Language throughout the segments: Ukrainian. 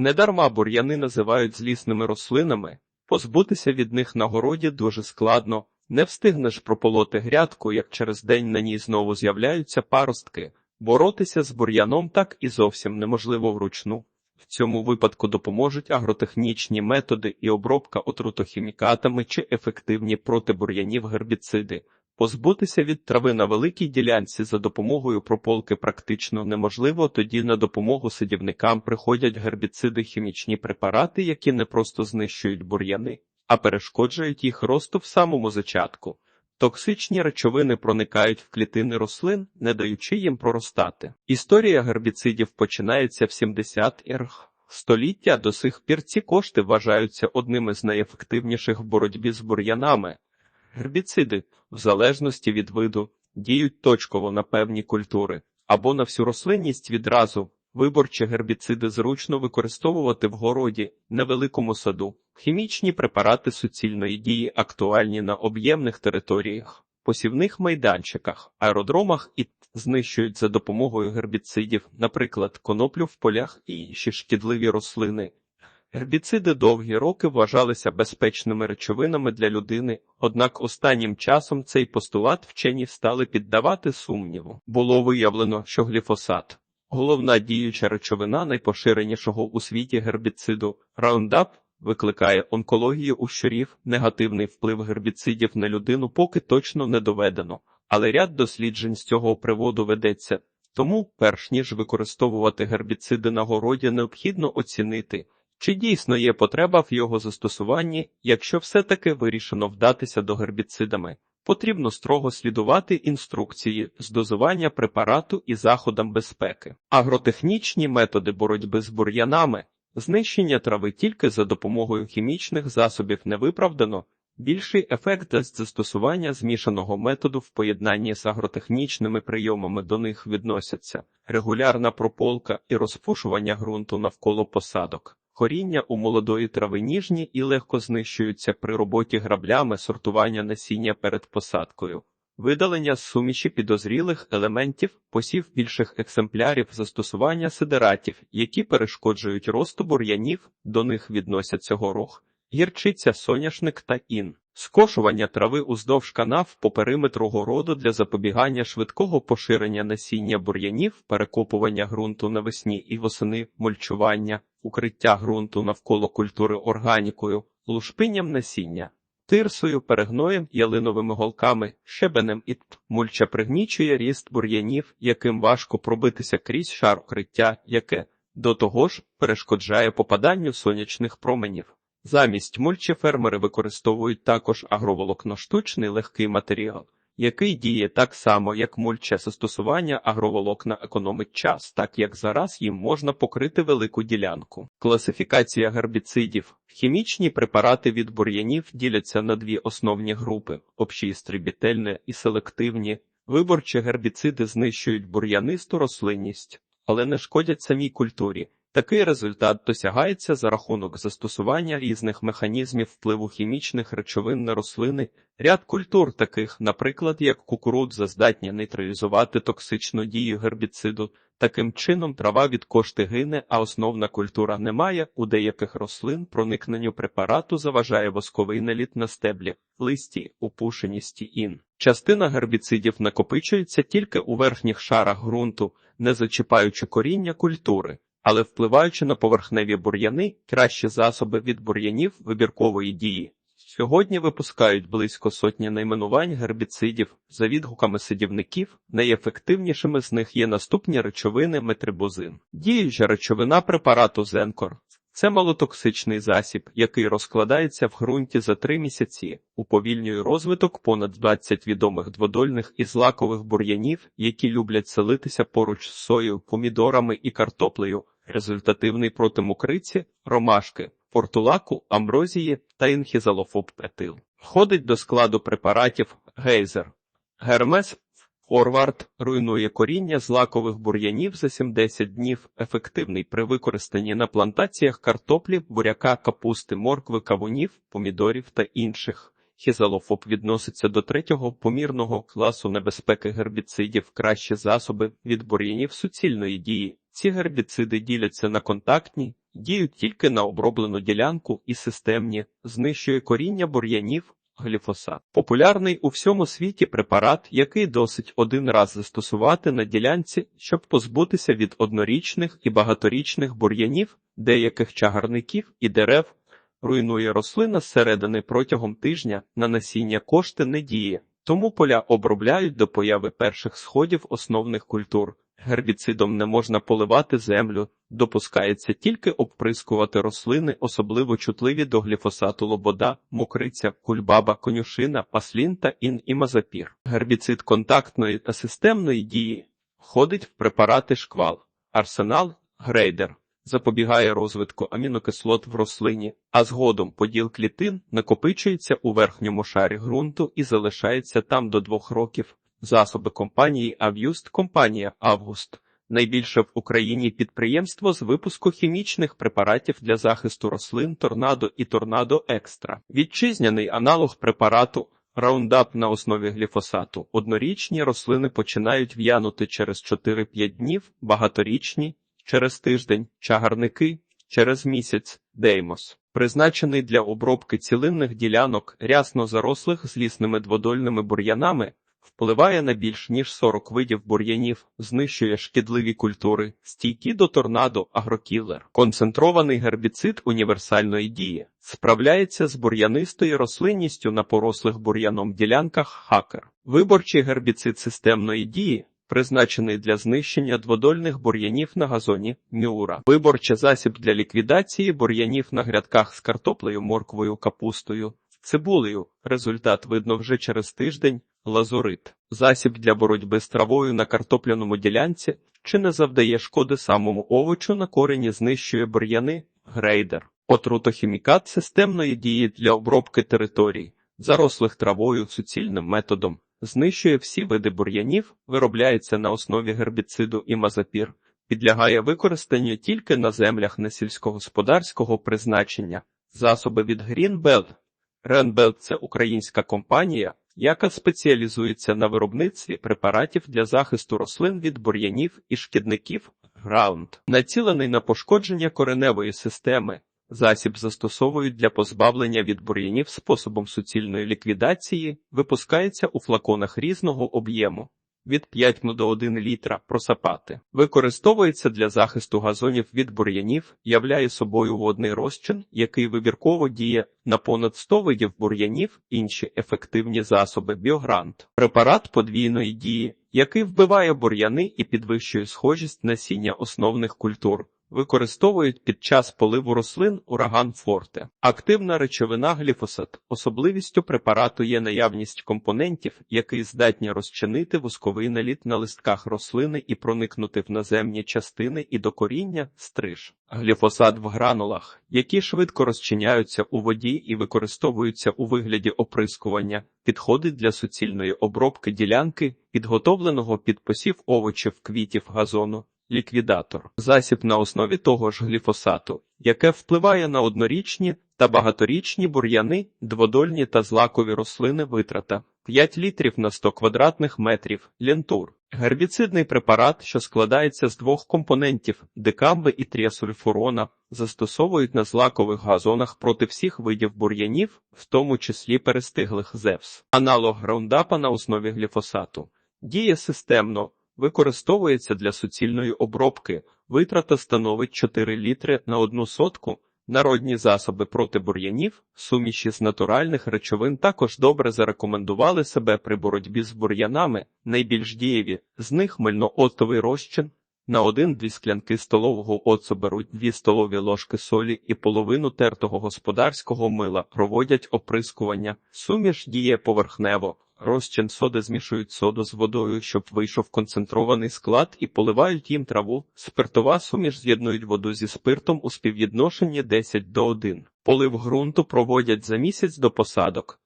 Недарма бур'яни називають злісними рослинами, позбутися від них на городі дуже складно, не встигнеш прополоти грядку, як через день на ній знову з'являються паростки. Боротися з бур'яном так і зовсім неможливо вручну. В цьому випадку допоможуть агротехнічні методи і обробка отрутохімікатами чи ефективні проти бур'янів гербіциди. Позбутися від трави на великій ділянці за допомогою прополки практично неможливо, тоді на допомогу садівникам приходять гербіциди хімічні препарати, які не просто знищують бур'яни, а перешкоджують їх росту в самому зачатку. Токсичні речовини проникають в клітини рослин, не даючи їм проростати. Історія гербіцидів починається в 70-х століття. До сих пір ці кошти вважаються одними з найефективніших в боротьбі з бур'янами. Гербіциди, в залежності від виду, діють точково на певні культури або на всю рослинність відразу. Виборчі гербіциди зручно використовувати в городі, невеликому саду. Хімічні препарати суцільної дії актуальні на об'ємних територіях, посівних майданчиках, аеродромах і знищують за допомогою гербіцидів, наприклад, коноплю в полях і інші шкідливі рослини. Гербіциди довгі роки вважалися безпечними речовинами для людини, однак останнім часом цей постулат вчені стали піддавати сумніву. Було виявлено, що гліфосат Головна діюча речовина найпоширенішого у світі гербіциду Roundup викликає онкологію у щурів. Негативний вплив гербіцидів на людину поки точно не доведено, але ряд досліджень з цього приводу ведеться. Тому, перш ніж використовувати гербіциди на городі, необхідно оцінити, чи дійсно є потреба в його застосуванні, якщо все-таки вирішено вдатися до гербіцидами. Потрібно строго слідувати інструкції з дозування препарату і заходам безпеки. Агротехнічні методи боротьби з бур'янами, знищення трави тільки за допомогою хімічних засобів не виправдано. Більший ефект дасть застосування змішаного методу в поєднанні з агротехнічними прийомами до них відносяться регулярна прополка і розпушування ґрунту навколо посадок. Коріння у молодої трави ніжні і легко знищуються при роботі граблями сортування насіння перед посадкою, видалення з суміші підозрілих елементів, посів більших екземплярів застосування сидератів, які перешкоджують росту бур'янів, до них відносяться горох, гірчиця, соняшник та ін. Скошування трави уздовж канав по периметру городу для запобігання швидкого поширення насіння бур'янів, перекопування ґрунту навесні і восени, мульчування, укриття ґрунту навколо культури органікою, лушпинням насіння, тирсою, перегноєм, ялиновими голками, щебенем і мульча пригнічує ріст бур'янів, яким важко пробитися крізь шар укриття, яке до того ж перешкоджає попаданню сонячних променів. Замість мульчі фермери використовують також агроволокно штучний легкий матеріал, який діє так само, як мульча застосування агроволокна економить час, так як зараз їм можна покрити велику ділянку. Класифікація гербіцидів. Хімічні препарати від бур'янів діляться на дві основні групи: общоістребітельні і селективні. Виборчі гербіциди знищують бур'янисту рослинність, але не шкодять самій культурі. Такий результат досягається за рахунок застосування різних механізмів впливу хімічних речовин на рослини. Ряд культур, таких, наприклад, як кукурудза, здатні нейтралізувати токсичну дію гербіциду. Таким чином трава від кошти гине, а основна культура немає. У деяких рослин проникненню препарату заважає восковий наліт на стеблі, листі, опушеність ін. Частина гербіцидів накопичується тільки у верхніх шарах ґрунту, не зачіпаючи коріння культури але впливаючи на поверхневі бур'яни, кращі засоби від бур'янів вибіркової дії. Сьогодні випускають близько сотні найменувань гербіцидів за відгуками садівників. Найефективнішими з них є наступні речовини метрибузин. Діюча речовина препарату Зенкор. Це малотоксичний засіб, який розкладається в ґрунті за три місяці, уповільнює розвиток понад 20 відомих дводольних і злакових бур'янів, які люблять селитися поруч з соєю, помідорами і картоплею результативний проти мукриці, ромашки, портулаку, амброзії та інхізалофоптетил. Входить до складу препаратів гейзер. Гермес Форвард руйнує коріння злакових бур'янів за 70 днів, ефективний при використанні на плантаціях картоплі, буряка, капусти, моркви, кавунів, помідорів та інших. Хізалофоб відноситься до третього помірного класу небезпеки гербіцидів, кращі засоби від бур'янів суцільної дії. Ці гербіциди діляться на контактні, діють тільки на оброблену ділянку і системні, знищує коріння бур'янів. Гліфосат популярний у всьому світі препарат, який досить один раз застосувати на ділянці, щоб позбутися від однорічних і багаторічних бур'янів, деяких чагарників і дерев, руйнує рослина зсередини протягом тижня, на насіння кошти не діє, тому поля обробляють до появи перших сходів основних культур. Гербіцидом не можна поливати землю, допускається тільки обприскувати рослини, особливо чутливі до гліфосату лобода, мокриця, кульбаба, конюшина, паслін та ін і мазапір. Гербіцид контактної та системної дії входить в препарати шквал, арсенал, грейдер. Запобігає розвитку амінокислот в рослині, а згодом поділ клітин накопичується у верхньому шарі ґрунту і залишається там до двох років. Засоби компанії Ав'юст компанія Август найбільше в Україні підприємство з випуску хімічних препаратів для захисту рослин Торнадо і Торнадо Екстра. Вітчизняний аналог препарату Раундап на основі гліфосату. Однорічні рослини починають в'янути через 4-5 днів, багаторічні через тиждень, чагарники через місяць, деймос. Призначений для обробки цілинних ділянок, рясно зарослих злісними дводольними бур'янами, впливає на більш ніж 40 видів бур'янів, знищує шкідливі культури, стійкі до торнадо, агрокілер. Концентрований гербіцид універсальної дії справляється з бур'янистою рослинністю на порослих бур'яном ділянках хакер. Виборчий гербіцид системної дії. Призначений для знищення дводольних бур'янів на газоні Мюра. Виборчий засіб для ліквідації бур'янів на грядках з картоплею, морквою, капустою, цибулею. Результат видно вже через тиждень. Лазурит. Засіб для боротьби з травою на картопляному ділянці чи не завдає шкоди самому овочу на корені знищує бур'яни, грейдер. Отрутохімікат системної дії для обробки територій, зарослих травою суцільним методом. Знищує всі види бур'янів, виробляється на основі гербіциду і мазапір, підлягає використанню тільки на землях несільськогосподарського призначення. Засоби від Greenbelt. Greenbelt – це українська компанія, яка спеціалізується на виробництві препаратів для захисту рослин від бур'янів і шкідників. Граунд націлений на пошкодження кореневої системи. Засіб застосовують для позбавлення від бур'янів способом суцільної ліквідації, випускається у флаконах різного об'єму від 5 до 1 літра просапати. Використовується для захисту газонів від бур'янів, являє собою водний розчин, який вибірково діє на понад 100 видів бур'янів, інші ефективні засоби біогрант. Препарат подвійної дії, який вбиває бур'яни і підвищує схожість насіння основних культур. Використовують під час поливу рослин ураган форте. Активна речовина гліфосат. Особливістю препарату є наявність компонентів, які здатні розчинити вусковий наліт на листках рослини і проникнути в наземні частини і до коріння стриж. Гліфосат в гранулах, які швидко розчиняються у воді і використовуються у вигляді оприскування, підходить для суцільної обробки ділянки, підготовленого під посів овочів квітів газону. Ліквідатор засіб на основі того ж гліфосату, яке впливає на однорічні та багаторічні бур'яни, дводольні та злакові рослини витрата 5 літрів на 100 квадратних метрів лентур. Гербіцидний препарат, що складається з двох компонентів дикамби і тріасульфурона, застосовують на злакових газонах проти всіх видів бур'янів, в тому числі перестиглих зевс. Аналог граундапа на основі гліфосату діє системно використовується для суцільної обробки, витрата становить 4 літри на одну сотку. Народні засоби проти бур'янів, суміші з натуральних речовин також добре зарекомендували себе при боротьбі з бур'янами, найбільш дієві, з них мильно-оцтовий розчин. На один-дві склянки столового оцу беруть дві столові ложки солі і половину тертого господарського мила, проводять оприскування, суміш діє поверхнево. Розчин соди змішують соду з водою, щоб вийшов концентрований склад, і поливають їм траву. Спиртова суміш з'єднують воду зі спиртом у співвідношенні 10 до 1. Полив ґрунту проводять за місяць до посадок.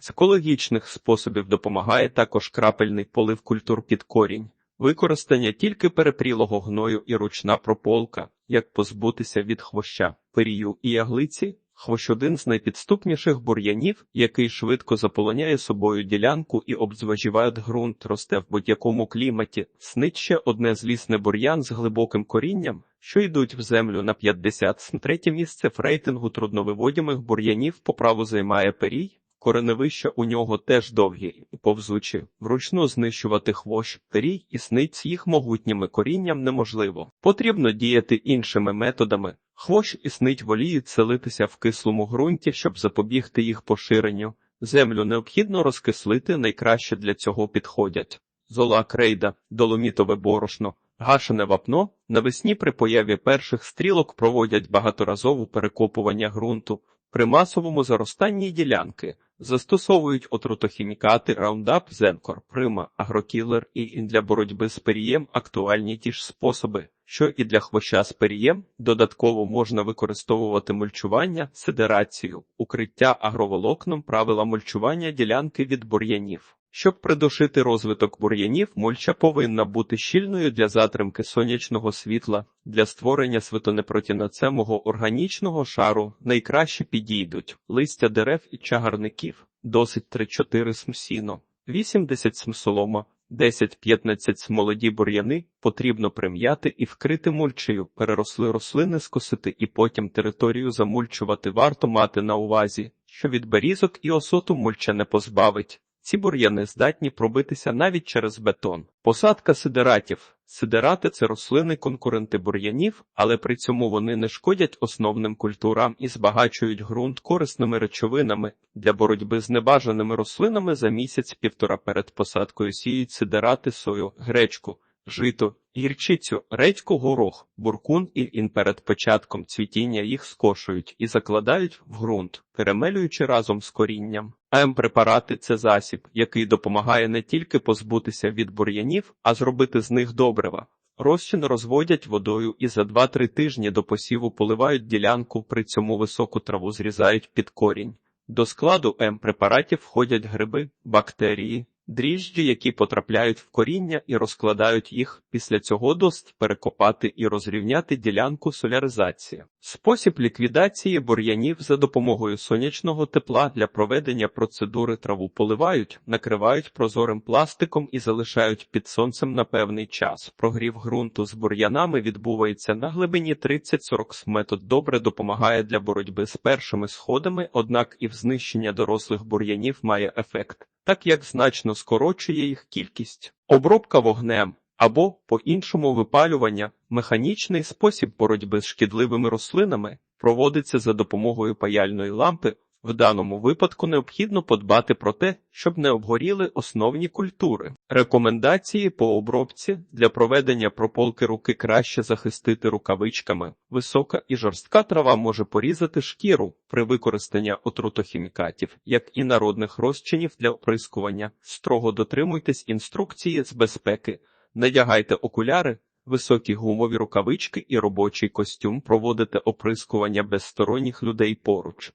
З екологічних способів допомагає також крапельний полив культур під корінь, використання тільки перепрілого гною і ручна прополка, як позбутися від хвоща, перію і яглиці. Хвощ один з найпідступніших бур'янів, який швидко заполоняє собою ділянку і обзважіває ґрунт, росте в будь-якому кліматі. Снить ще одне злісне бур'ян з глибоким корінням, що йдуть в землю на 50 Третє місце в рейтингу трудновиводімих бур'янів по праву займає перій. Кореневища у нього теж довгі і повзучі. Вручну знищувати хвощ, перій і сниць їх могутніми корінням неможливо. Потрібно діяти іншими методами. Хвощ і снить воліють селитися в кислому ґрунті, щоб запобігти їх поширенню. Землю необхідно розкислити, найкраще для цього підходять. Зола крейда, доломітове борошно, гашене вапно. Навесні при появі перших стрілок проводять багаторазову перекопування ґрунту. При масовому заростанні ділянки застосовують отрутохімікати Roundup, Зенкор, Прима, Агрокілер і для боротьби з перієм актуальні ті ж способи, що і для хвоща з перієм. Додатково можна використовувати мульчування, сидерацію, укриття агроволокном, правила мульчування ділянки від бур'янів. Щоб придушити розвиток бур'янів, мульча повинна бути щільною для затримки сонячного світла, для створення світонепротінацемого органічного шару найкраще підійдуть листя дерев і чагарників, досить 3-4 см сіно, 80 см солома, 10-15 см молоді бур'яни потрібно прим'яти і вкрити мульчею, переросли рослини скосити і потім територію замульчувати варто мати на увазі, що від берізок і осоту мульча не позбавить. Ці бур'яни здатні пробитися навіть через бетон. Посадка сидератів. Сидерати це рослини конкуренти бур'янів, але при цьому вони не шкодять основним культурам і збагачують ґрунт корисними речовинами. Для боротьби з небажаними рослинами за місяць-півтора перед посадкою сіють сидерати сою, гречку, жито, гірчицю, редьку, горох, буркун і ін перед початком цвітіння їх скошують і закладають в ґрунт, перемелюючи разом з корінням. АМ-препарати це засіб, який допомагає не тільки позбутися від бур'янів, а зробити з них добрива. Розчин розводять водою і за 2-3 тижні до посіву поливають ділянку, при цьому високу траву зрізають під корінь. До складу М-препаратів входять гриби, бактерії, дріжджі, які потрапляють в коріння і розкладають їх, після цього дост перекопати і розрівняти ділянку соляризації. Спосіб ліквідації бур'янів за допомогою сонячного тепла для проведення процедури траву поливають, накривають прозорим пластиком і залишають під сонцем на певний час. Прогрів ґрунту з бур'янами відбувається на глибині 30-40 Метод добре допомагає для боротьби з першими сходами, однак і в знищення дорослих бур'янів має ефект так як значно скорочує їх кількість. Обробка вогнем або, по-іншому, випалювання, механічний спосіб боротьби з шкідливими рослинами проводиться за допомогою паяльної лампи. В даному випадку необхідно подбати про те, щоб не обгоріли основні культури. Рекомендації по обробці для проведення прополки руки краще захистити рукавичками. Висока і жорстка трава може порізати шкіру при використанні отрутохімікатів, як і народних розчинів для оприскування. Строго дотримуйтесь інструкції з безпеки, надягайте окуляри. Високі гумові рукавички і робочий костюм проводите оприскування без сторонніх людей поруч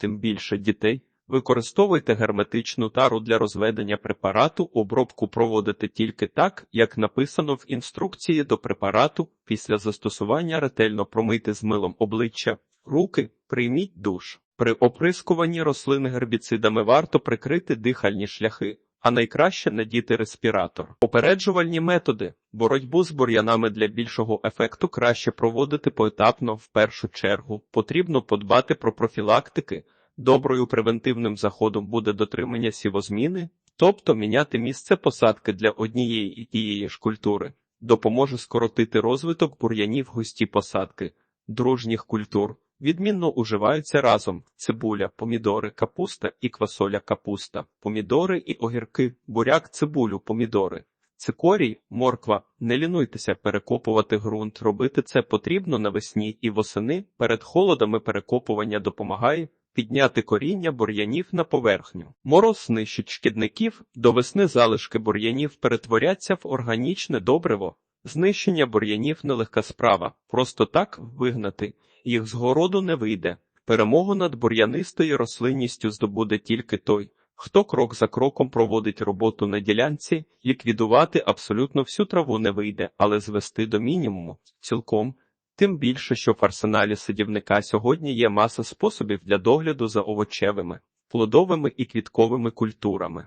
тим більше дітей. Використовуйте герметичну тару для розведення препарату, обробку проводите тільки так, як написано в інструкції до препарату. Після застосування ретельно промийте з милом обличчя, руки, прийміть душ. При оприскуванні рослин гербіцидами варто прикрити дихальні шляхи, а найкраще надіти респіратор. Попереджувальні методи боротьбу з бур'янами для більшого ефекту краще проводити поетапно в першу чергу. Потрібно подбати про профілактики. Доброю превентивним заходом буде дотримання сівозміни, тобто міняти місце посадки для однієї і тієї ж культури, допоможе скоротити розвиток бур'янів густі посадки, дружніх культур. Відмінно уживаються разом цибуля, помідори, капуста і квасоля капуста, помідори і огірки, буряк, цибулю, помідори. Цикорій, морква, не лінуйтеся перекопувати ґрунт. Робити це потрібно навесні і восени. Перед холодами перекопування допомагає підняти коріння бур'янів на поверхню. Мороз нищить шкідників, до весни залишки бур'янів перетворяться в органічне добриво. Знищення бур'янів нелегка справа, просто так вигнати їх з городу не вийде. Перемогу над бур'янистою рослинністю здобуде тільки той, хто крок за кроком проводить роботу на ділянці, ліквідувати абсолютно всю траву не вийде, але звести до мінімуму цілком Тим більше, що в арсеналі садівника сьогодні є маса способів для догляду за овочевими, плодовими і квітковими культурами.